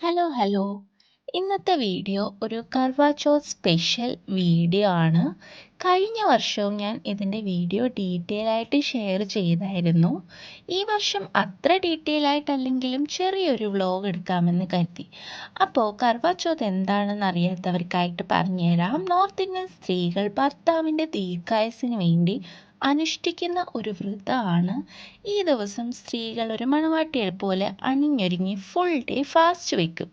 Hello hello ഇന്നത്തെ video ഒരു Karva Chauth special video ആണ്. കഴിഞ്ഞ വർഷവും ഞാൻ ഇതിന്റെ വീഡിയോ ഡീറ്റെയിൽ ആയിട്ട് ഷെയർ ചെയ്തായിരുന്നു. ഈ വർഷം അത്ര ഡീറ്റെയിൽ ആയിട്ടല്ലെങ്കിലും ചെറിയൊരു വ്ലോഗ് എടുക്കാമെന്ന് കരുതി. അപ്പോൾ കർവാചോത് എന്താണെന്ന് അറിയാത്തവർക്കായിട്ട് പറഞ്ഞുതരാം. നോർത്ത് ഇന്ത്യൻ സ്ത്രീകൾ ഭർത്താവിന്റെ ദീർഘായുസിന് വേണ്ടി അനുഷ്ഠിക്കുന്ന ഒരു വ്രതമാണ്. ഈ ദിവസം സ്ത്രീകൾ ഒരു മണവാട്ടിയെ പോലെ അണിഞ്ഞൊരുങ്ങി ഫുൾ ഡേ ഫാസ്റ്റ് വെക്കും.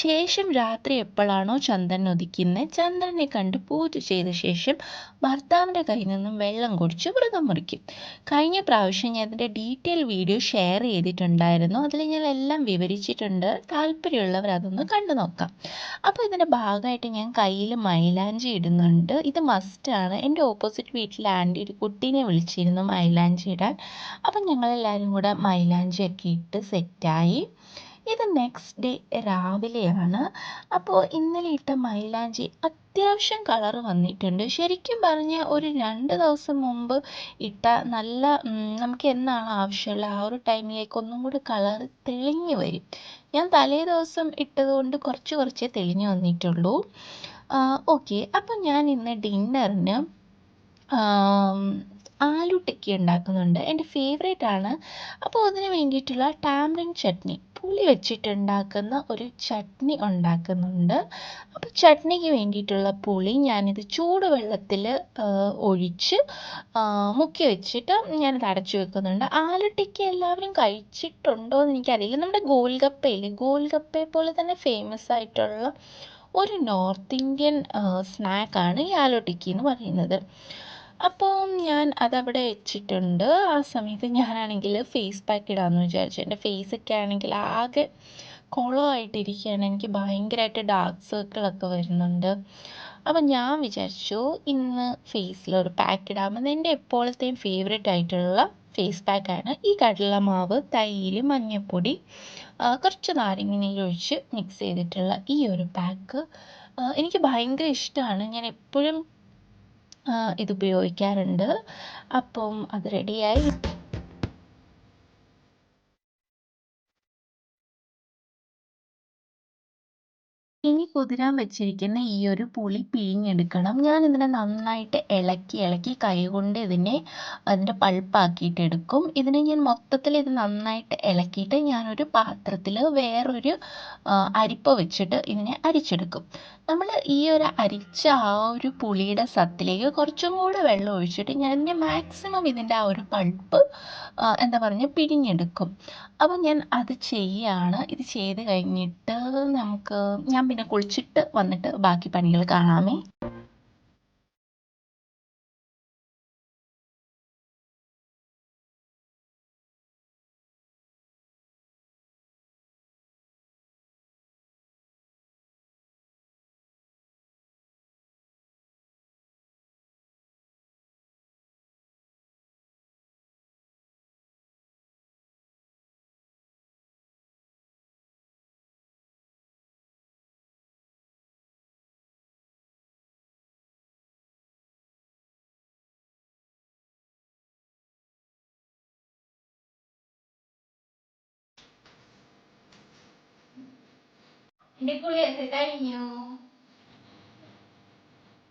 ശേഷം രാത്രി എപ്പോഴാണോ ചന്ദ്രൻ ഉദിക്കുന്നത് ചന്ദ്രനെ കണ്ട് പൂജ ചെയ്ത ശേഷം ഭർത്താവിന്റെ കയ്യിൽ നിന്നും വെള്ളം കുടിച്ച് വ്രതം മുറിക്കും. കഴിഞ്ഞ പ്രാവശ്യം ഞാൻ അതിന്റെ ഡീറ്റെയിൽ വീഡിയോ ഷെയർ ചെയ്തിട്ടുണ്ടായിരുന്നു. അതിൽ ഞാൻ എല്ലാം വിവരിച്ചിട്ടുണ്ട്. താല്പര്യമുള്ളവർ അതൊന്ന് കണ്ടു നോക്കാം. അപ്പോൾ ഇതിന്റെ ഭാഗമായിട്ട് ഞാൻ കയ്യിൽ മൈലാഞ്ചി ഇടുന്നുണ്ട്. ഇത് മസ്റ്റാണ് എന്റെ ഓപ്പോസിറ്റ് വീട്ടിലെ ആന്റി ഒരു കുട്ടീനെ വിളിച്ചിരുന്നു മൈലാഞ്ചി ഇടാൻ. അപ്പം ഞങ്ങളെല്ലാവരും കൂടെ മൈലാഞ്ചിയൊക്കെ ഇട്ട് സെറ്റായി ഇത് നെക്സ്റ്റ് ഡേ രാവിലെയാണ്. അപ്പോൾ ഇന്നലെ ഇട്ട മൈലാഞ്ചി അത്യാവശ്യം കളർ വന്നിട്ടുണ്ട്. ശരിക്കും പറഞ്ഞാൽ ഒരു രണ്ട് ദിവസം മുമ്പ് ഇട്ട നല്ല നമുക്ക് എന്നാണ് ആവശ്യമുള്ള ആ ഒരു ടൈമിലേക്ക് ഒന്നും കൂടി കളർ തെളിഞ്ഞു വരും. ഞാൻ തലേ ദിവസം ഇട്ടതുകൊണ്ട് കുറച്ച് കുറച്ചേ തെളിഞ്ഞു വന്നിട്ടുള്ളൂ. ഓക്കെ അപ്പം ഞാൻ ഇന്ന് ഡിന്നറിന് ആലു ടിക്കി ഉണ്ടാക്കുന്നുണ്ട്. എന്റെ ഫേവറേറ്റ് ആണ്. അപ്പോൾ അതിന് വേണ്ടിയിട്ടുള്ള ടാമറിൻ ചട്നി. പുളി വെച്ചിട്ടുണ്ടാക്കുന്ന ഒരു ചട്നി ഉണ്ടാക്കുന്നുണ്ട്. അപ്പോൾ ചട്നിക്ക് വേണ്ടിയിട്ടുള്ള പുളി ഞാനിത് ചൂടുവെള്ളത്തിൽ ഒഴിച്ച് മുക്കി വെച്ചിട്ട് ഞാനിത് അടച്ചു വെക്കുന്നുണ്ട്. ആലു ടിക്കി എല്ലാവരും കഴിച്ചിട്ടുണ്ടോ എന്ന് എനിക്കറിയില്ല. നമ്മുടെ ഗോൽഗപ്പയില്ലേ? ഗോൽഗപ്പയെ പോലെ തന്നെ ഫേമസ് ആയിട്ടുള്ള ഒരു നോർത്ത് ഇന്ത്യൻ സ്നാക്കാണ് ഈ ആലു ടിക്കി എന്ന് പറയുന്നത്. അപ്പോൾ ഞാൻ അതവിടെ വെച്ചിട്ടുണ്ട്. ആ സമയത്ത് ഞാനാണെങ്കിൽ ഫേസ് പാക്ക് ഇടാമെന്ന് വിചാരിച്ചു. എന്റെ ഫേസൊക്കെ ആണെങ്കിൽ ആകെ കുളമായിട്ടിരിക്കുകയാണ് എനിക്ക് ഭയങ്കരമായിട്ട് ഡാർക്ക് സർക്കിളൊക്കെ വരുന്നുണ്ട്. അപ്പം ഞാൻ വിചാരിച്ചു ഇന്ന് ഫേസിലൊരു പാക്ക് ഇടാമെന്ന്. എന്റെ എപ്പോഴത്തെയും ഫേവറേറ്റ് ആയിട്ടുള്ള ഫേസ് പാക്കാണ് ഈ കടലമാവ് തൈര് മഞ്ഞൾപ്പൊടി കുറച്ച് നാരങ്ങ നീര് ഒഴിച്ച് മിക്സ് ചെയ്തിട്ടുള്ള ഈ ഒരു പാക്ക് എനിക്ക് ഭയങ്കര ഇഷ്ടമാണ്. ഞാൻ എപ്പോഴും ഇത് ഉപയോഗിക്കാറുണ്ട്. അപ്പം അത് റെഡിയായി കുതിരാൻ വെച്ചിരിക്കുന്ന ഈ ഒരു പുളി പിഴിഞ്ഞെടുക്കണം. ഞാൻ ഇതിനെ നന്നായിട്ട് ഇളക്കി ഇളക്കി കൈകൊണ്ട് ഇതിനെ അതിന്റെ പൾപ്പാക്കിയിട്ട് എടുക്കും. ഇതിനെ ഞാൻ മൊത്തത്തിൽ ഇത് നന്നായിട്ട് ഇളക്കിയിട്ട് ഞാനൊരു പാത്രത്തിൽ വേറൊരു അരിപ്പ വെച്ചിട്ട് ഇതിനെ അരിച്ചെടുക്കും. നമ്മൾ ഈ ഒരു അരിച്ച ആ ഒരു പുളിയുടെ സത്തിലേക്ക് കുറച്ചും കൂടെ വെള്ളം ഒഴിച്ചിട്ട് ഞാൻ ഇതിനെ മാക്സിമം ഇതിന്റെ ആ ഒരു പൾപ്പ് എന്താ പറയുക പിഴിഞ്ഞെടുക്കും. അപ്പം ഞാൻ അത് ചെയ്യുകയാണ് ഇത് ചെയ്ത് കഴിഞ്ഞിട്ട് നമുക്ക് ഞാൻ പിന്നെ കുളിച്ചിട്ട് വന്നിട്ട് ബാക്കി പണികൾ കാണാമേ.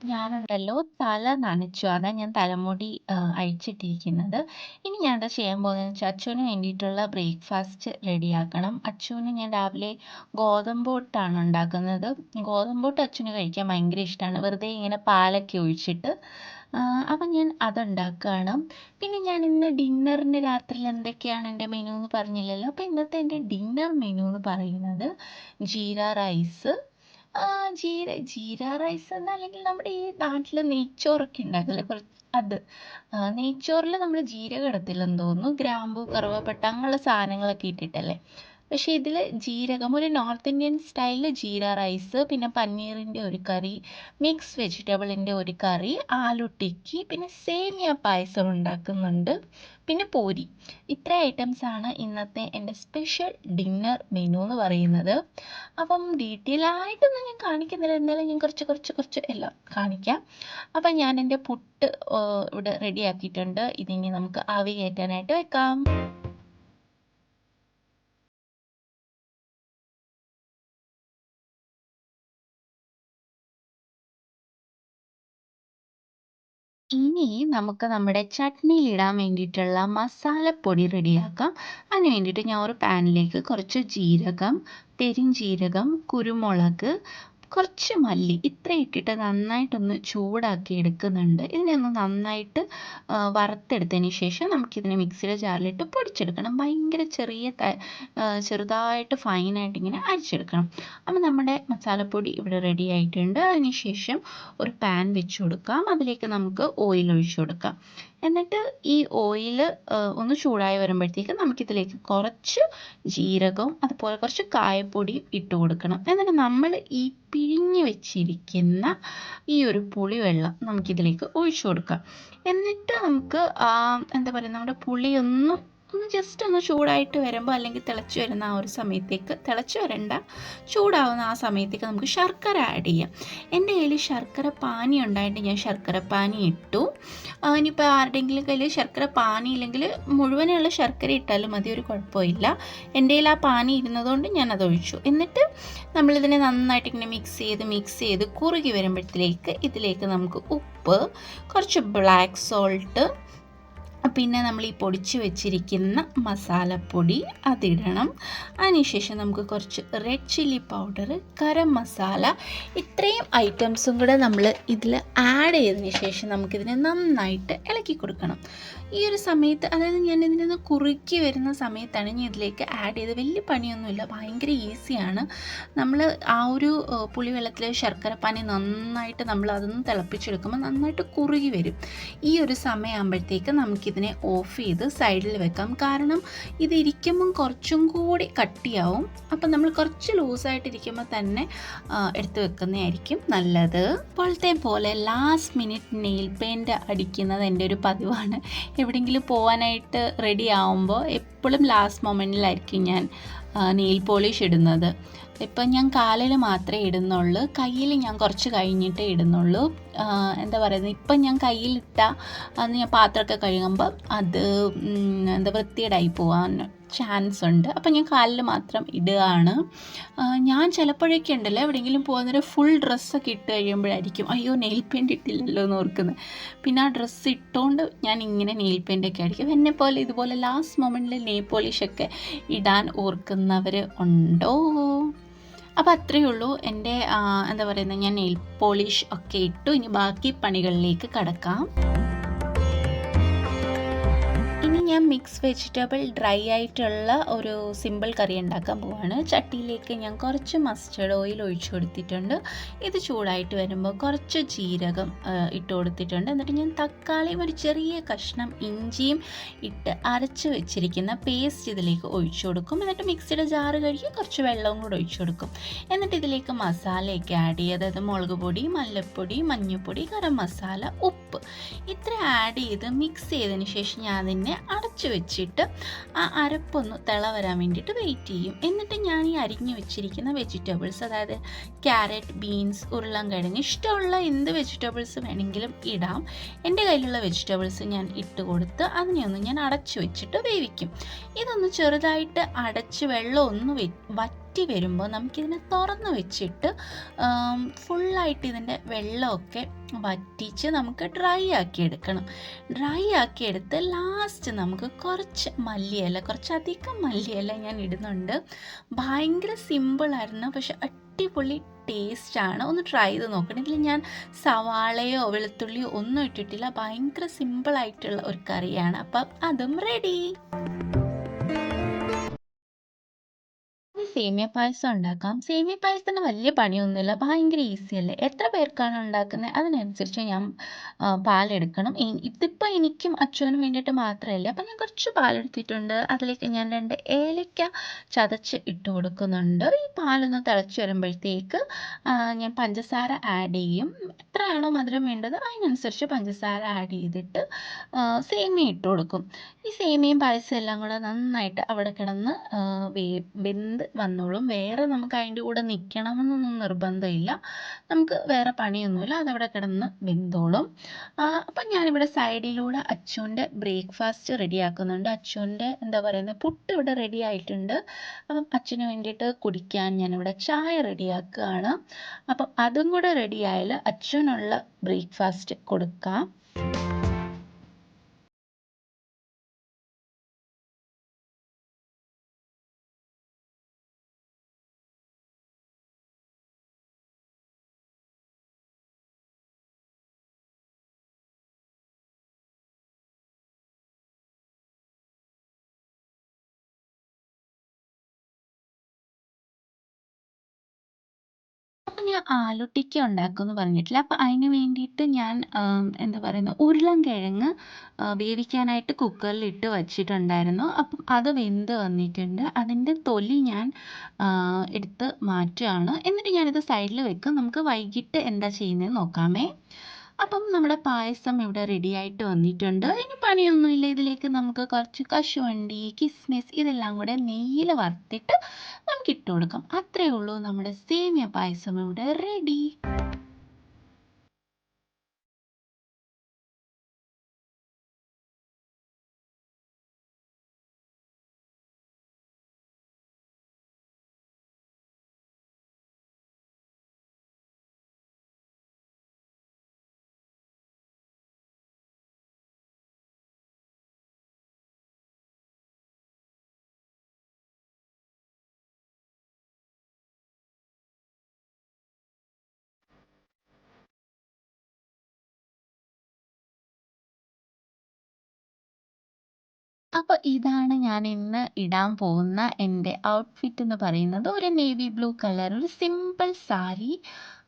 ഞാനുണ്ടല്ലോ തല നനച്ചു അതാ ഞാൻ തലമുടി അഴിച്ചിട്ടിരിക്കുന്നത്. ഇനി ഞാൻ എന്താ ചെയ്യാൻ പോകുന്നത് വെച്ചാൽ അച്ചുവിന് വേണ്ടിയിട്ടുള്ള ബ്രേക്ക്ഫാസ്റ്റ് റെഡിയാക്കണം. അച്ചുവിന് ഞാൻ രാവിലെ ഗോതമ്പ് ഉണ്ടാക്കുന്നത്. ഗോതമ്പ് പുട്ട് അച്ചുവിന് കഴിക്കാൻ ഭയങ്കര ഇഷ്ടമാണ് വെറുതെ ഇങ്ങനെ പാലൊക്കെ ഒഴിച്ചിട്ട് അപ്പം ഞാൻ അതുണ്ടാക്കുകയാണ്. പിന്നെ ഞാൻ ഇന്ന് ഡിന്നറിന് രാത്രിയിൽ എന്തൊക്കെയാണ് എന്റെ മെനു എന്ന് പറഞ്ഞില്ലല്ലോ. അപ്പൊ ഇന്നത്തെ എന്റെ ഡിന്നർ മെനു എന്ന് പറയുന്നത് ജീര റൈസ് ജീര ജീര റൈസ് എന്നല്ലെങ്കിൽ നമ്മുടെ ഈ നാട്ടിൽ നെയ്ച്ചോറൊക്കെ ഉണ്ടാക്കില്ലേ? കുറച്ച് അത്. നെയ്ച്ചോറിൽ നമ്മൾ ജീരകം ഇടത്തില്ലെന്ന് തോന്നുന്നു. ഗ്രാമ്പു കറുവപ്പട്ട അങ്ങനെയുള്ള സാധനങ്ങളൊക്കെ ഇട്ടിട്ടല്ലേ? പക്ഷേ ഇതിൽ ജീരകം ഒരു നോർത്ത് ഇന്ത്യൻ സ്റ്റൈലിൽ ജീര റൈസ് പിന്നെ പനീറിന്റെ ഒരു കറി മിക്സ് വെജിറ്റബിളിന്റെ ഒരു കറി ആലു ടിക്കി പിന്നെ സേമിയ പായസം ഉണ്ടാക്കുന്നുണ്ട്. പിന്നെ പൂരി. ഇത്ര ഐറ്റംസാണ് ഇന്നത്തെ എന്റെ സ്പെഷ്യൽ ഡിന്നർ മെനു എന്ന് പറയുന്നത്. അപ്പം ഡീറ്റെയിൽ ആയിട്ടൊന്നും ഞാൻ കാണിക്കുന്നില്ല. എന്നാലും ഞാൻ കുറച്ച് കുറച്ച് കുറച്ച് എല്ലാം കാണിക്കാം. അപ്പം ഞാൻ എന്റെ പുട്ട് ഇവിടെ റെഡിയാക്കിയിട്ടുണ്ട് ഇതിനി നമുക്ക് ആവി കയറ്റാനായിട്ട് വെക്കാം. ഇനി നമുക്ക് നമ്മുടെ ചട്നിയിൽ ഇടാൻ വേണ്ടിയിട്ടുള്ള മസാലപ്പൊടി റെഡിയാക്കാം. അതിന് വേണ്ടിയിട്ട് ഞാൻ ഒരു പാനിലേക്ക് കുറച്ച് ജീരകം പെരുംജീരകം കുരുമുളക് കുറച്ച് മല്ലി ഇത്രയും ഇട്ടിട്ട് നന്നായിട്ടൊന്ന് ചൂടാക്കി എടുക്കുന്നുണ്ട്. ഇതിനെ ഒന്ന് നന്നായിട്ട് വറുത്തെടുത്തതിന് ശേഷം നമുക്കിതിനെ മിക്സിയുടെ ജാറിലിട്ട് പൊടിച്ചെടുക്കണം. ഭയങ്കര ചെറിയ ചെറുതായിട്ട് ഫൈനായിട്ട് ഇങ്ങനെ അരിച്ചെടുക്കണം. അപ്പോൾ നമ്മുടെ മസാലപ്പൊടി ഇവിടെ റെഡി ആയിട്ടുണ്ട്. അതിന് ശേഷം ഒരു പാൻ വെച്ച് കൊടുക്കാം. അതിലേക്ക് നമുക്ക് ഓയിൽ ഒഴിച്ചു കൊടുക്കാം. എന്നിട്ട് ഈ ഓയിൽ ഒന്ന് ചൂടായി വരുമ്പോഴത്തേക്ക് നമുക്കിതിലേക്ക് കുറച്ച് ജീരകവും അതുപോലെ കുറച്ച് കായപ്പൊടിയും ഇട്ട് കൊടുക്കണം. എന്നിട്ട് നമ്മൾ ഈ പിഴിഞ്ഞ് വെച്ചിരിക്കുന്ന ഈ ഒരു പുളിവെള്ളം നമുക്കിതിലേക്ക് ഒഴിച്ചു കൊടുക്കാം. എന്നിട്ട് നമുക്ക് എന്താ പറയുക നമ്മുടെ പുളി ഒന്ന് ജസ്റ്റ് ഒന്ന് ചൂടായിട്ട് വരുമ്പോൾ അല്ലെങ്കിൽ തിളച്ച് വരുന്ന ആ ഒരു സമയത്തേക്ക് തിളച്ച് വരണ്ട ചൂടാവുന്ന ആ സമയത്തേക്ക് നമുക്ക് ശർക്കര ആഡ് ചെയ്യാം. എന്റെ കയ്യിൽ ശർക്കര പാനി ഉണ്ടായിട്ട് ഞാൻ ശർക്കര പാനി ഇട്ടു. ഇനിയിപ്പോൾ ആരുടെയെങ്കിലും കയ്യിൽ ശർക്കര പാനി ഇല്ലെങ്കിൽ മുഴുവനുള്ള ശർക്കര ഇട്ടാലും മതി ഒരു കുഴപ്പമില്ല. എന്റെ കയ്യിൽ ആ പാനി ഇരുന്നതുകൊണ്ട് ഞാൻ അത് ഒഴിച്ചു. എന്നിട്ട് നമ്മളിതിനെ നന്നായിട്ട് ഇങ്ങനെ മിക്സ് ചെയ്ത് മിക്സ് ചെയ്ത് കുറുകി വരുമ്പോഴത്തേക്ക് ഇതിലേക്ക് നമുക്ക് ഉപ്പ് കുറച്ച് ബ്ലാക്ക് സോൾട്ട് പിന്നെ നമ്മൾ ഈ പൊടിച്ച് വെച്ചിരിക്കുന്ന മസാലപ്പൊടി അതിടണം. അതിനുശേഷം നമുക്ക് കുറച്ച് red chilli powder garam masala ഇത്രയും ഐറ്റംസും കൂടെ നമ്മൾ ഇതിൽ ആഡ് ചെയ്തതിന് ശേഷം നമുക്കിതിനെ നന്നായിട്ട് ഇളക്കി കൊടുക്കണം. ഈ ഒരു സമയത്ത് അതായത് ഞാൻ ഇതിൽ നിന്ന് കുറുക്കി വരുന്ന സമയത്താണ് ഞാൻ ഇതിലേക്ക് ആഡ് ചെയ്ത് വലിയ പണിയൊന്നുമില്ല ഭയങ്കര ഈസിയാണ് നമ്മൾ ആ ഒരു പുളിവെള്ളത്തിൽ ശർക്കരപ്പാനി നന്നായിട്ട് നമ്മൾ അതൊന്ന് തിളപ്പിച്ചെടുക്കുമ്പോൾ നന്നായിട്ട് കുറുകി വരും. ഈ ഒരു സമയമാകുമ്പോഴത്തേക്ക് നമുക്കിതിനെ ഓഫ് ചെയ്ത് സൈഡിൽ വെക്കാം. കാരണം ഇത് ഇരിക്കുമ്പം കുറച്ചും കൂടി കട്ടിയാവും. അപ്പം നമ്മൾ കുറച്ച് ലൂസായിട്ടിരിക്കുമ്പോൾ തന്നെ എടുത്ത് വെക്കുന്നതായിരിക്കും നല്ലത്. ഇപ്പോഴത്തെ പോലെ ലാസ്റ്റ് മിനിറ്റ് നെയിൽ പെയിന്റ് അടിക്കുന്നത് എന്റെ ഒരു പതിവാണ്. എവിടെയെങ്കിലും പോകാനായിട്ട് റെഡി ആവുമ്പോൾ എപ്പോഴും ലാസ്റ്റ് മൊമെന്റിലായിരിക്കും ഞാൻ നെയിൽ പോളിഷ് ഇടുന്നത്. ഇപ്പം ഞാൻ കാലിൽ മാത്രമേ ഇടുന്നുള്ളൂ കയ്യിൽ ഞാൻ കുറച്ച് കഴിഞ്ഞിട്ടേ ഇടുന്നുള്ളൂ. എന്താ പറയുന്നത് ഇപ്പം ഞാൻ കയ്യിലിട്ട അന്ന് ഞാൻ പാത്രമൊക്കെ കഴുകുമ്പോൾ അത് എന്താ വൃത്തിയേടായി പോകാൻ ചാൻസ് ഉണ്ട്. അപ്പം ഞാൻ കാലിൽ മാത്രം ഇടുകയാണ്. ഞാൻ ചിലപ്പോഴൊക്കെ ഉണ്ടല്ലോ എവിടെയെങ്കിലും പോകുന്നൊരു ഫുൾ ഡ്രസ്സൊക്കെ ഇട്ട് കഴിയുമ്പോഴായിരിക്കും അയ്യോ നെയിൽ പെയിന്റ് ഇട്ടില്ലല്ലോ എന്ന് ഓർക്കുന്നത്. പിന്നെ ആ ഡ്രസ്സ് ഇട്ടുകൊണ്ട് ഞാൻ ഇങ്ങനെ നെയിൽ പെയിന്റൊക്കെ അടിക്കും. എന്നെ പോലെ ഇതുപോലെ ലാസ്റ്റ് മൊമെന്റിൽ നെയിൽ പോളിഷൊക്കെ ഇടാൻ ഓർക്കുന്നവർ ഉണ്ടോ? അപ്പോൾ അത്രയേ ഉള്ളൂ. എന്റെ എന്താ പറയുന്നത് ഞാൻ നെയിൽ പോളിഷ് ഒക്കെ ഇട്ടു. ഇനി ബാക്കി പണികളിലേക്ക് കടക്കാം. ഞാൻ മിക്സ് വെജിറ്റബിൾ ഡ്രൈ ആയിട്ടുള്ള ഒരു സിമ്പിൾ കറി ഉണ്ടാക്കാൻ പോവാണ്. ചട്ടിയിലേക്ക് ഞാൻ കുറച്ച് മസ്റ്റർഡ് ഓയിൽ ഒഴിച്ചു കൊടുത്തിട്ടുണ്ട്. ഇത് ചൂടായിട്ട് വരുമ്പോൾ കുറച്ച് ജീരകം ഇട്ട് കൊടുത്തിട്ടുണ്ട്. എന്നിട്ട് ഞാൻ തക്കാളിയും ഒരു ചെറിയ കഷ്ണം ഇഞ്ചിയും ഇട്ട് അരച്ച് വെച്ചിരിക്കുന്ന പേസ്റ്റ് ഇതിലേക്ക് ഒഴിച്ചു കൊടുക്കും. എന്നിട്ട് മിക്സിയുടെ ജാറ് കഴുകി കുറച്ച് വെള്ളവും കൂടെ ഒഴിച്ചു കൊടുക്കും. എന്നിട്ട് ഇതിലേക്ക് മസാലയൊക്കെ ആഡ് ചെയ്യുക അതായത് മുളക് പൊടി മല്ലപ്പൊടി മഞ്ഞൾപ്പൊടി ഗരം മസാല ഉപ്പ്. ഇത്ര ആഡ് ചെയ്ത് മിക്സ് ചെയ്തതിന് ശേഷം ഞാൻ അതിനെ അടച്ചു വെച്ചിട്ട് ആ അരപ്പൊന്ന് തിള വരാൻ വേണ്ടിയിട്ട് വെയിറ്റ് ചെയ്യും. എന്നിട്ട് ഞാൻ ഈ അരിഞ്ഞു വെച്ചിരിക്കുന്ന വെജിറ്റബിൾസ് അതായത് ക്യാരറ്റ് ബീൻസ് ഉരുളൻകിഴങ്ങ് ഇഷ്ടമുള്ള എന്ത് വെജിറ്റബിൾസ് വേണമെങ്കിലും ഇടാം. എന്റെ കയ്യിലുള്ള വെജിറ്റബിൾസ് ഞാൻ ഇട്ട് കൊടുത്ത് അതിനെ ഒന്ന് ഞാൻ അടച്ചു വെച്ചിട്ട് വേവിക്കും. ഇതൊന്ന് ചെറുതായിട്ട് അടച്ച് വെള്ളം ഒന്ന് വറ്റി വരുമ്പോൾ നമുക്കിതിനെ തുറന്ന് വെച്ചിട്ട് ഫുള്ളായിട്ട് ഇതിന്റെ വെള്ളമൊക്കെ വറ്റിച്ച് നമുക്ക് ഡ്രൈ ആക്കി എടുക്കണം. ഡ്രൈ ആക്കി എടുത്ത് ലാസ്റ്റ് നമുക്ക് കുറച്ച് മല്ലിയില കുറച്ചധികം മല്ലിയില ഞാൻ ഇടുന്നുണ്ട്. ഭയങ്കര സിമ്പിളായിരുന്നു പക്ഷെ അടിപൊളി ടേസ്റ്റാണ് ഒന്ന് ട്രൈ ചെയ്ത് നോക്കണം. ഇതിൽ ഞാൻ സവാളയോ വെളുത്തുള്ളിയോ ഒന്നും ഇട്ടിട്ടില്ല. ഭയങ്കര സിമ്പിളായിട്ടുള്ള ഒരു കറിയാണ്. അപ്പം അതും റെഡി സേമിയ പായസം ഉണ്ടാക്കാം. സേമിയ പായസത്തിന് വലിയ പണിയൊന്നുമില്ല. ഭയങ്കര ഈസി അല്ലേ? എത്ര പേർക്കാണ് ഉണ്ടാക്കുന്നത്? അതിനനുസരിച്ച് ഞാൻ പാലെടുക്കണം. ഇതിപ്പോൾ എനിക്കും അച്ഛനും വേണ്ടിയിട്ട് മാത്രമല്ല. അപ്പം ഞാൻ കുറച്ച് പാലെടുത്തിട്ടുണ്ട്. അതിലേക്ക് ഞാൻ രണ്ട് ഏലക്ക ചതച്ച് ഇട്ട് കൊടുക്കുന്നുണ്ട്. ഈ പാലൊന്ന് തിളച്ച് വരുമ്പോഴത്തേക്ക് ഞാൻ പഞ്ചസാര ആഡ് ചെയ്യും. എത്രയാണോ മധുരം വേണ്ടത് അതിനനുസരിച്ച് പഞ്ചസാര ആഡ് ചെയ്തിട്ട് സേമിയ ഇട്ട് കൊടുക്കും. ഈ സേമിയയും പായസം എല്ലാം കൂടെ നന്നായിട്ട് അവിടെ കിടന്ന് വെന്ത് വന്നോളും വേറെ നമുക്ക് അതിന്റെ കൂടെ നിൽക്കണമെന്നൊന്നും നിർബന്ധമില്ല. നമുക്ക് വേറെ പണിയൊന്നുമില്ല. അതവിടെ കിടന്ന് വെന്തോളും. അപ്പം ഞാനിവിടെ സൈഡിലൂടെ അച്ചുവിന്റെ ബ്രേക്ക്ഫാസ്റ്റ് റെഡിയാക്കുന്നുണ്ട്. അച്ചുവിന്റെ എന്താ പറയുന്നത് പുട്ട് ഇവിടെ റെഡി ആയിട്ടുണ്ട്. അപ്പം അച്ഛന് വേണ്ടിയിട്ട് കുടിക്കാൻ ഞാനിവിടെ ചായ റെഡിയാക്കുകയാണ്. അപ്പം അതും കൂടെ റെഡിയായാൽ അച്ഛനുള്ള ബ്രേക്ക്ഫാസ്റ്റ് കൊടുക്കാം. ആലുട്ടിക്ക ഉണ്ടാക്കുമെന്ന് പറഞ്ഞിട്ടില്ല. അപ്പോൾ അതിന് വേണ്ടിയിട്ട് ഞാൻ എന്താ പറയുന്നത് ഉരുളൻകിഴങ്ങ് വേവിക്കാനായിട്ട് കുക്കറിൽ ഇട്ട് വച്ചിട്ടുണ്ടായിരുന്നു. അപ്പം അത് വെന്ത് വന്നിട്ടുണ്ട്. അതിന്റെ തൊലി ഞാൻ എടുത്ത് മാറ്റുകയാണ്. എന്നിട്ട് ഞാനിത് സൈഡിൽ വെക്കും. നമുക്ക് വൈകിട്ട് എന്താ ചെയ്യുന്നതെന്ന് നോക്കാമേ. അപ്പം നമ്മുടെ പായസം ഇവിടെ റെഡി ആയിട്ട് വന്നിട്ടുണ്ട്. ഇനി പണിയൊന്നുമില്ല. ഇതിലേക്ക് നമുക്ക് കുറച്ച് കശുവണ്ടി കിസ്മിസ് ഇതെല്ലാം കൂടെ നെയ്യിൽ വറുത്തിട്ട് നമുക്ക് ഇട്ട് കൊടുക്കാം. അത്രയേ ഉള്ളൂ നമ്മുടെ സേമിയ പായസം ഇവിടെ റെഡി അപ്പോൾ ഇതാണ് ഞാൻ ഇന്ന് ഇടാൻ പോകുന്ന എന്റെ ഔട്ട്ഫിറ്റ് എന്ന് പറയുന്നത്. ഒരു നേവി ബ്ലൂ കളർ ഒരു സിമ്പിൾ സാരി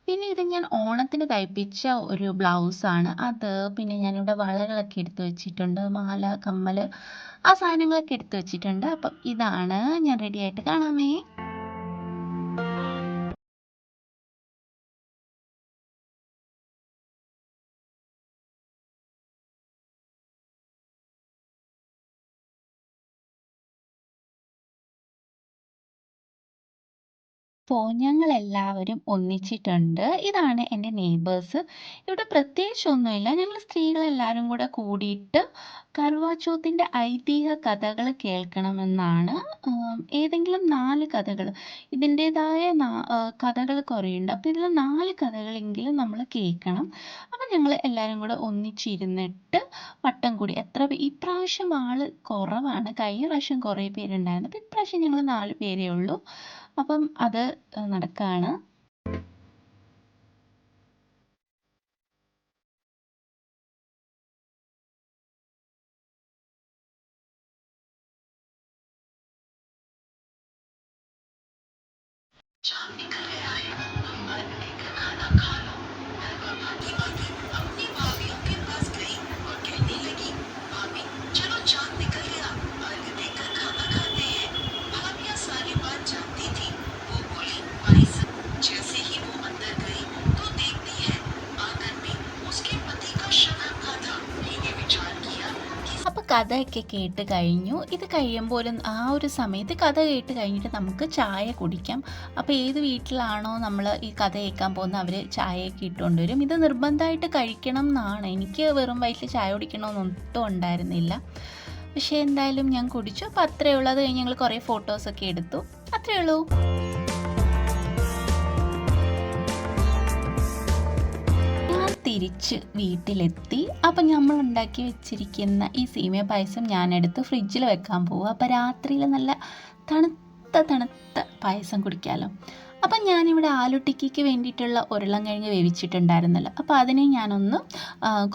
പിന്നെ ഇത് ഞാൻ ഓണത്തിന് തയ്പ്പിച്ച ഒരു ബ്ലൗസാണ് അത് പിന്നെ ഞാനിവിടെ വളകളൊക്കെ എടുത്ത് വെച്ചിട്ടുണ്ട്. മാല കമ്മൽ ആ സാധനങ്ങളൊക്കെ എടുത്ത് വെച്ചിട്ടുണ്ട്. അപ്പം ഇതാണ് ഞാൻ റെഡി ആയിട്ട് കാണാമേ. അപ്പോൾ ഞങ്ങളെല്ലാവരും ഒന്നിച്ചിട്ടുണ്ട്. ഇതാണ് എന്റെ നെയ്ബേഴ്സ്. ഇവിടെ പ്രത്യേകിച്ചൊന്നുമില്ല. ഞങ്ങൾ സ്ത്രീകളെല്ലാവരും കൂടെ കൂടിയിട്ട് കർവാചോത്തിന്റെ ഐതിഹ്യ കഥകൾ കേൾക്കണമെന്നാണ്. ഏതെങ്കിലും നാല് കഥകൾ. ഇതിന്റേതായ കഥകൾ കുറേയുണ്ട്. അപ്പോൾ ഇതിൽ നാല് കഥകളെങ്കിലും നമ്മൾ കേൾക്കണം. അപ്പോൾ ഞങ്ങൾ എല്ലാവരും കൂടെ ഒന്നിച്ചിരുന്നിട്ട് വട്ടം കൂടി. എത്ര ഇപ്രാവശ്യം ആൾ കുറവാണ്. കഴിഞ്ഞ പ്രാവശ്യം കുറേ പേരുണ്ടായിരുന്നു. അപ്പോൾ ഇപ്രാവശ്യം ഞങ്ങൾ നാല് പേരേ ഉള്ളൂ. അപ്പം അത് നടക്കുകയാണ് चांद निकल गया है मर के खाना खा കഥയൊക്കെ കേട്ട് കഴിഞ്ഞു. ഇത് കഴിയുമ്പോൾ ആ ഒരു സമയത്ത് കഥ കേട്ട് കഴിഞ്ഞിട്ട് നമുക്ക് ചായ കുടിക്കാം. അപ്പോൾ ഏത് വീട്ടിലാണോ നമ്മൾ ഈ കഥ കേൾക്കാൻ പോകുന്നത് അവർ ചായയൊക്കെ ഇട്ടുകൊണ്ട് വരും. ഇത് നിർബന്ധമായിട്ട് കഴിക്കണം എന്നാണ്. എനിക്ക് വെറും വയറ്റിൽ ചായ കുടിക്കണമെന്നൊട്ടും ഉണ്ടായിരുന്നില്ല. പക്ഷേ എന്തായാലും ഞാൻ കുടിച്ചു. അപ്പോൾ അത്രയേ ഉള്ളൂ. അത് കഴിഞ്ഞ് ഞങ്ങൾ കുറേ ഫോട്ടോസൊക്കെ എടുത്തു. അത്രയേ ഉള്ളൂ. തിരിച്ച് വീട്ടിലെത്തി. അപ്പം നമ്മൾ ഉണ്ടാക്കി വെച്ചിരിക്കുന്ന ഈ സീമ പായസം ഞാനെടുത്ത് ഫ്രിഡ്ജിൽ വെക്കാൻ പോകും അപ്പോൾ രാത്രിയിൽ നല്ല തണുത്ത തണുത്ത പായസം കുടിക്കാമല്ലോ അപ്പം ഞാനിവിടെ ആലുട്ടിക്കയ്ക്ക് വേണ്ടിയിട്ടുള്ള ഉരുളം കിഴങ്ങ് വേവിച്ചിട്ടുണ്ടായിരുന്നല്ലോ. അപ്പോൾ അതിനെ ഞാനൊന്ന്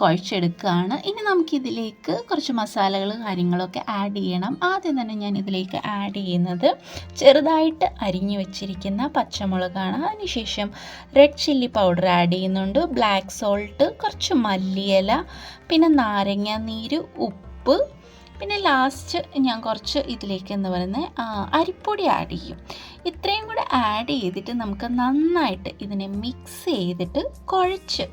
കുഴച്ചെടുക്കുകയാണ്. ഇനി നമുക്കിതിലേക്ക് കുറച്ച് മസാലകൾ കാര്യങ്ങളൊക്കെ ആഡ് ചെയ്യണം. ആദ്യം തന്നെ ഞാൻ ഇതിലേക്ക് ആഡ് ചെയ്യുന്നത് ചെറുതായിട്ട് അരിഞ്ഞു വെച്ചിരിക്കുന്ന പച്ചമുളകാണ്. അതിനുശേഷം റെഡ് ചില്ലി പൗഡർ ആഡ് ചെയ്യുന്നുണ്ട്. ബ്ലാക്ക് സോൾട്ട് കുറച്ച് മല്ലിയില പിന്നെ നാരങ്ങ നീര് ഉപ്പ് പിന്നെ ലാസ്റ്റ് ഞാൻ കുറച്ച് ഇതിലേക്ക് എന്ന് പറയുന്നത് അരിപ്പൊടി ആഡ് ചെയ്യും. ഇത്രയും കൂടെ ആഡ് ചെയ്തിട്ട് നമുക്ക് നന്നായിട്ട് ഇതിനെ മിക്സ് ചെയ്തിട്ട് കുഴച്ച്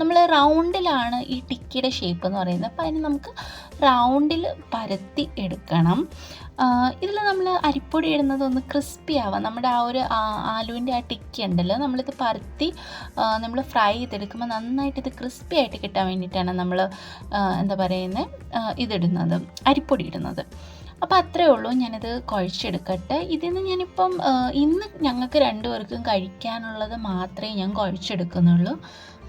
നമ്മൾ റൗണ്ടിലാണ് ഈ ടിക്കിയുടെ ഷേപ്പ് എന്ന് പറയുന്നത്. അപ്പോൾ അതിന് നമുക്ക് റൗണ്ടിൽ പരത്തി എടുക്കണം. ഇതിൽ നമ്മൾ അരിപ്പൊടി ഇടുന്നത് ഒന്ന് ക്രിസ്പി ആവാം. നമ്മുടെ ആ ഒരു ആലുവിന്റെ ആ ടിക്കി ഉണ്ടല്ലോ നമ്മളിത് പരത്തി നമ്മൾ ഫ്രൈ ചെയ്തെടുക്കുമ്പോൾ നന്നായിട്ട് ഇത് ക്രിസ്പി ആയിട്ട് കിട്ടാൻ വേണ്ടിയിട്ടാണ് നമ്മൾ എന്താ പറയുന്നത് ഇതിടുന്നത് അരിപ്പൊടി ഇടുന്നത്. അപ്പോൾ അത്രേ ഉള്ളൂ ഞാനിത് കുഴച്ചെടുക്കട്ടെ. ഇതിൽ നിന്ന് ഞാനിപ്പം ഇന്ന് ഞങ്ങൾക്ക് രണ്ടുപേർക്കും കഴിക്കാനുള്ളത് മാത്രമേ ഞാൻ കുഴച്ചെടുക്കുന്നുള്ളൂ.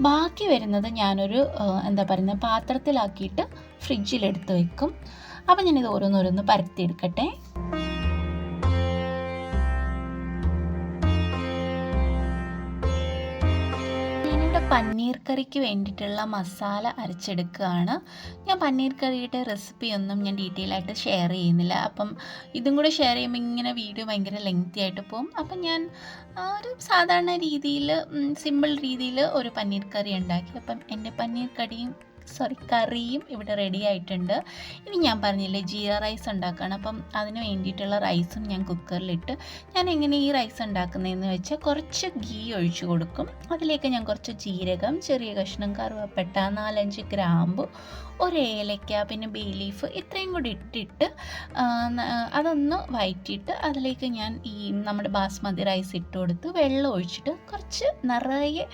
ബാക്കി വരുന്നത് ഞാനൊരു എന്താ പറയുന്നത് പാത്രത്തിലാക്കിയിട്ട് ഫ്രിഡ്ജിലെടുത്ത് വെക്കും. അപ്പം ഞാനിത് ഓരോന്നോരോന്ന് പരത്തിയെടുക്കട്ടെ. പന്നീർ കറിക്ക് വേണ്ടിയിട്ടുള്ള മസാല അരച്ചെടുക്കുകയാണ്. ഞാൻ പനീർ കറിയുടെ റെസിപ്പി ഒന്നും ഞാൻ ഡീറ്റെയിൽ ആയിട്ട് ഷെയർ ചെയ്യുന്നില്ല. അപ്പം ഇതും കൂടെ ഷെയർ ചെയ്യുമ്പോൾ ഇങ്ങനെ വീഡിയോ ഭയങ്കര ലെങ്തി ആയിട്ട് പോകും. അപ്പം ഞാൻ ഒരു സാധാരണ രീതിയിൽ സിമ്പിൾ രീതിയിൽ ഒരു പനീർ കറി ഉണ്ടാക്കി. അപ്പം എന്റെ പനീർ കറിയും സോറി കറിയും ഇവിടെ റെഡി ആയിട്ടുണ്ട്. ഇനി ഞാൻ പറഞ്ഞില്ലേ ജീര റൈസ് ഉണ്ടാക്കുകയാണ് അപ്പം അതിന് വേണ്ടിയിട്ടുള്ള റൈസും ഞാൻ കുക്കറിലിട്ട് ഞാൻ എങ്ങനെ ഈ റൈസ് ഉണ്ടാക്കുന്നതെന്ന് വെച്ചാൽ കുറച്ച് ഗീ ഒഴിച്ചു കൊടുക്കും. അതിലേക്ക് ഞാൻ കുറച്ച് ജീരകം ചെറിയ കഷ്ണം കറുവപ്പെട്ട നാലഞ്ച് ഗ്രാമ്പു ഒരു ഏലക്ക പിന്നെ ബേ ലീഫ് ഇത്രയും കൂടി ഇട്ടിട്ട് അതൊന്ന് വയറ്റിയിട്ട് അതിലേക്ക് ഞാൻ ഈ നമ്മുടെ ബാസ്മതി റൈസ് ഇട്ട് കൊടുത്ത് വെള്ളം ഒഴിച്ചിട്ട് കുറച്ച് നിറയെ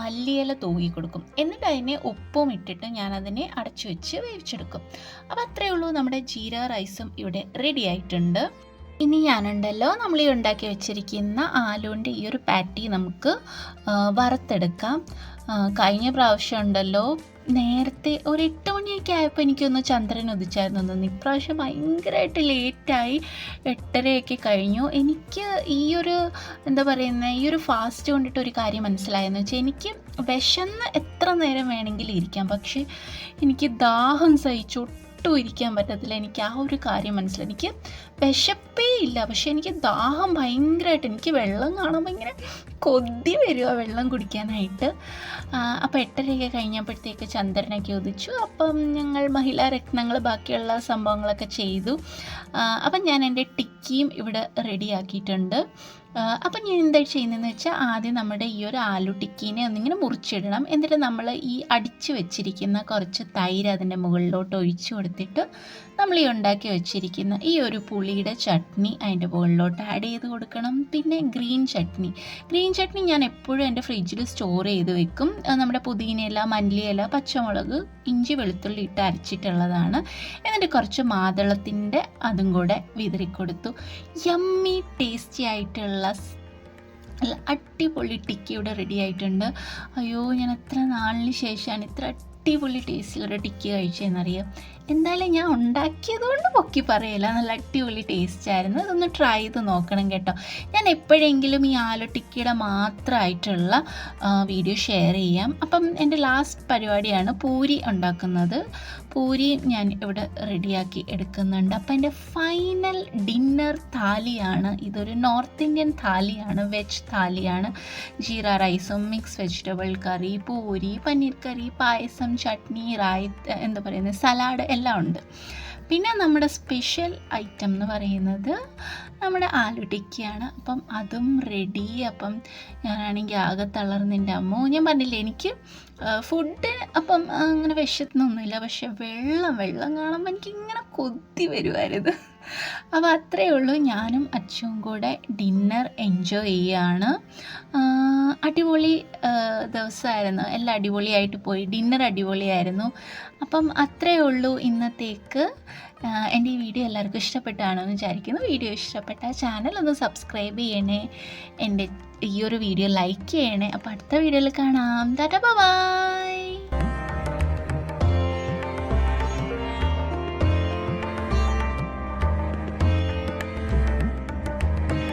മല്ലിയില തൂകി കൊടുക്കും. എന്നിട്ട് അതിനെ ഉപ്പും ഇട്ടിട്ട് ഞാൻ അതിനെ അടച്ചു വെച്ച് വേവിച്ചെടുക്കും. അപ്പോൾ അത്രയേ ഉള്ളൂ നമ്മുടെ ജീര റൈസും ഇവിടെ റെഡി ആയിട്ടുണ്ട്. ഇനി ഞാനുണ്ടല്ലോ നമ്മൾ ഈ ഉണ്ടാക്കി വെച്ചിരിക്കുന്ന ആലുവിന്റെ ഈ ഒരു പാറ്റി നമുക്ക് വറുത്തെടുക്കാം. കഴിഞ്ഞ പ്രാവശ്യം ഉണ്ടല്ലോ നേരത്തെ ഒരു എട്ട് മണിയൊക്കെ ആയപ്പോൾ എനിക്കൊന്ന് ചന്ദ്രൻ ഉദിച്ചായിരുന്നു. തോന്നുന്നു ഇപ്രാവശ്യം ഭയങ്കരമായിട്ട് ലേറ്റായി എട്ടരയൊക്കെ കഴിഞ്ഞു. എനിക്ക് ഈ ഒരു എന്താ പറയുന്നത് ഈ ഒരു ഫാസ്റ്റ് കൊണ്ടിട്ട് ഒരു കാര്യം മനസ്സിലായെന്ന് വെച്ചാൽ എനിക്ക് വിശന്ന് എത്ര നേരം വേണമെങ്കിലും ഇരിക്കാം. പക്ഷേ എനിക്ക് ദാഹം സഹിച്ചു. ഒട്ടും ഇരിക്കാൻ പറ്റത്തില്ല. എനിക്ക് ആ ഒരു കാര്യം മനസ്സിലായി. എനിക്ക് വിശപ്പേ ഇല്ല. പക്ഷെ എനിക്ക് ദാഹം ഭയങ്കരമായിട്ട് എനിക്ക് വെള്ളം കാണുമ്പോൾ ഇങ്ങനെ കൊതി വരിക വെള്ളം കുടിക്കാനായിട്ട്. അപ്പോൾ എട്ടരയൊക്കെ കഴിഞ്ഞപ്പോഴത്തേക്ക് ചന്ദ്രനൊക്കെ ഉദിച്ചു. അപ്പം ഞങ്ങൾ മഹിളാ രത്നങ്ങൾ ബാക്കിയുള്ള സംഭവങ്ങളൊക്കെ ചെയ്തു. അപ്പം ഞാൻ എന്റെ ടിക്കിയും ഇവിടെ റെഡിയാക്കിയിട്ടുണ്ട്. അപ്പം ഞാൻ എന്താ ചെയ്യുന്നതെന്ന് വെച്ചാൽ ആദ്യം നമ്മുടെ ഈ ഒരു ആലു ടിക്കീനെ ഒന്നിങ്ങനെ മുറിച്ചിടണം. എന്നിട്ട് നമ്മൾ ഈ അടിച്ചു വെച്ചിരിക്കുന്ന കുറച്ച് തൈര് അതിന്റെ മുകളിലോട്ട് ഒഴിച്ചു കൊടുത്തിട്ട് നമ്മൾ ഈ ഉണ്ടാക്കി വെച്ചിരിക്കുന്ന ഈ ഒരു പുളിയുടെ ചട്നി അതിന്റെ മുകളിലോട്ട് ആഡ് ചെയ്ത് കൊടുക്കണം. പിന്നെ ഗ്രീൻ ചട്നി. ഗ്രീൻ ചട്നി ഞാൻ എപ്പോഴും എന്റെ ഫ്രിഡ്ജിൽ സ്റ്റോർ ചെയ്ത് വെക്കും. നമ്മുടെ പുതിനയില മല്ലിയില പച്ചമുളക് ഇഞ്ചി വെളുത്തുള്ളി ഇട്ട് അരച്ചിട്ടുള്ളതാണ്. എന്നിട്ട് കുറച്ച് മാതളത്തിന്റെ അതും കൂടെ വിതറിക്കൊടുത്തു. യമ്മി ടേസ്റ്റി ആയിട്ടുള്ള സ് നല്ല അടിപൊളി ടിക്കി ഇവിടെ റെഡി ആയിട്ടുണ്ട്. അയ്യോ ഞാൻ എത്ര നാളിന് ശേഷമാണ് ഇത്ര അടിപൊളി ടേസ്റ്റിലൊരു ടിക്കി കഴിച്ചതെന്നറിയാം? എന്തായാലും ഞാൻ ഉണ്ടാക്കിയതുകൊണ്ട് പൊക്കി പറയില്ല നല്ല അടിപൊളി ടേസ്റ്റ് ആയിരുന്നു. അതൊന്ന് ട്രൈ ചെയ്ത് നോക്കണം കേട്ടോ. ഞാൻ എപ്പോഴെങ്കിലും ഈ ആലോട്ടിക്കയുടെ ടിക്കിയുടെ മാത്രമായിട്ടുള്ള വീഡിയോ ഷെയർ ചെയ്യാം. അപ്പം എന്റെ ലാസ്റ്റ് പരിപാടിയാണ് പൂരി ഉണ്ടാക്കുന്നത്. പൂരി ഞാൻ ഇവിടെ റെഡിയാക്കി എടുക്കുന്നുണ്ട്. അപ്പം എന്റെ ഫൈനൽ ഡിന്നർ താലിയാണ്. ഇതൊരു നോർത്ത് ഇന്ത്യൻ താലിയാണ്. വെജ് താലിയാണ്. ജീര റൈസും mix vegetable curry puri paneer curry payasam chutney Rai എന്താ പറയുന്നത് സലാഡ് എല്ലാം ഉണ്ട്. പിന്നെ നമ്മുടെ സ്പെഷ്യൽ ഐറ്റം എന്ന് പറയുന്നത് നമ്മുടെ ആലു ടിക്കിയാണ് അപ്പം അതും റെഡി അപ്പം ഞാനാണെങ്കിൽ ആകെ തളർന്നിന്റെ അമ്മോ ഞാൻ പറഞ്ഞില്ലേ എനിക്ക് ഫുഡ് അപ്പം അങ്ങനെ വിശത്തൊന്നുമില്ല പക്ഷെ വെള്ളം വെള്ളം കാണുമ്പോൾ എനിക്ക് ഇങ്ങനെ കൊത്തി വരുമായിരുന്നു. അപ്പോൾ അത്രയേ ഉള്ളൂ. ഞാനും അച്ഛനും കൂടെ ഡിന്നർ എൻജോയ് ചെയ്യുകയാണ് അടിപൊളി ദിവസമായിരുന്നു. എല്ലാം അടിപൊളിയായിട്ട് പോയി. ഡിന്നർ അടിപൊളിയായിരുന്നു. അപ്പം അത്രയേ ഉള്ളൂ ഇന്നത്തേക്ക്. എന്റെ ഈ വീഡിയോ എല്ലാവർക്കും ഇഷ്ടപ്പെട്ടാണോ എന്ന് വിചാരിക്കുന്നു. വീഡിയോ ഇഷ്ടപ്പെട്ട ചാനൽ ഒന്ന് സബ്സ്ക്രൈബ് ചെയ്യണേ. എന്റെ ഈ ഒരു വീഡിയോ ലൈക്ക് ചെയ്യണേ. അപ്പോൾ അടുത്ത വീഡിയോയിൽ കാണാം. Tata bye.